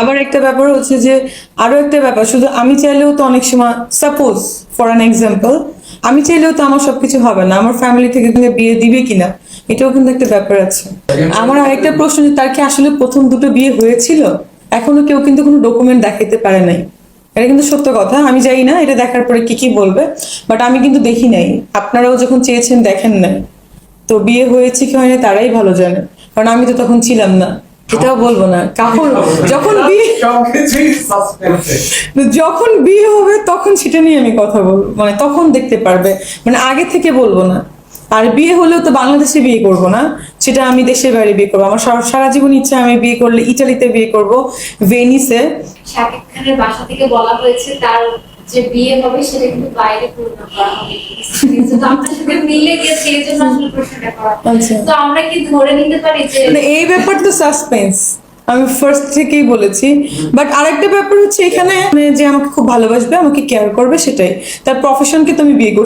আবার একটা ব্যাপার হচ্ছে যে আরও একটা ব্যাপার, শুধু আমি চাইলেও তো অনেক সময় সাপোজ ফর অ্যান এক্সাম্পল আমি চাইলেও তো আমার সবকিছু হবে না, আমার ফ্যামিলি থেকে কিন্তু বিয়ে দিবে কিনা, এটাও কিন্তু একটা ব্যাপার আছে। আমার আরেকটা প্রশ্ন যে, তার কি আসলে প্রথম দুটো বিয়ে হয়েছিল? এখনও কেউ কিন্তু কোনো ডকুমেন্ট দেখাতে পারে নাই। এটা কিন্তু সত্য কথা, আমি জানি না, এটা দেখার পরে কি কি বলবে বাট আমি কিন্তু দেখি নাই। আপনারাও যখন চেয়েছেন দেখেন নাই। তো বিয়ে হয়েছে কি হয়নি তারাই ভালো জানে, কারণ আমি তো তখন ছিলাম না। এটাও বলব না। কখন যখন বিয়ে যখন বিয়ে হবে তখন সেটা নিয়ে আমি কথা বলব। মানে তখন দেখতে পারবে। মানে আগে থেকে বলব না। আর বিয়ে হলেও তো বাংলাদেশে বিয়ে করব না। সেটা আমি দেশের বাইরে বিয়ে করব। আমার সারা জীবন ইচ্ছা আমি বিয়ে করলে ইটালিতে বিয়ে করব, ভেনিসে। শাকিব খানের বাসা থেকে বলা হয়েছে তার যে বিয়ে হবে সেটা কিন্তু বাইরে পূর্ণ করা হবে। কিন্তু আমরা সাথে মিলে গেছে এই জন্য আসলে প্রশ্নটা করা। আচ্ছা। তো আমরা কি ধরে নিতে পারি যে মানে এই ব্যাপার তো সাসপেন্স আমি ফার্স্ট থেকেই বলেছি। বাট আরেকটা ব্যাপার হচ্ছে এখানে মানে যে আমাকে খুব ভালোবাসবে আমাকে কেয়ার করবে সেটাই। তার প্রফেশনকে তো আমি বিয়ে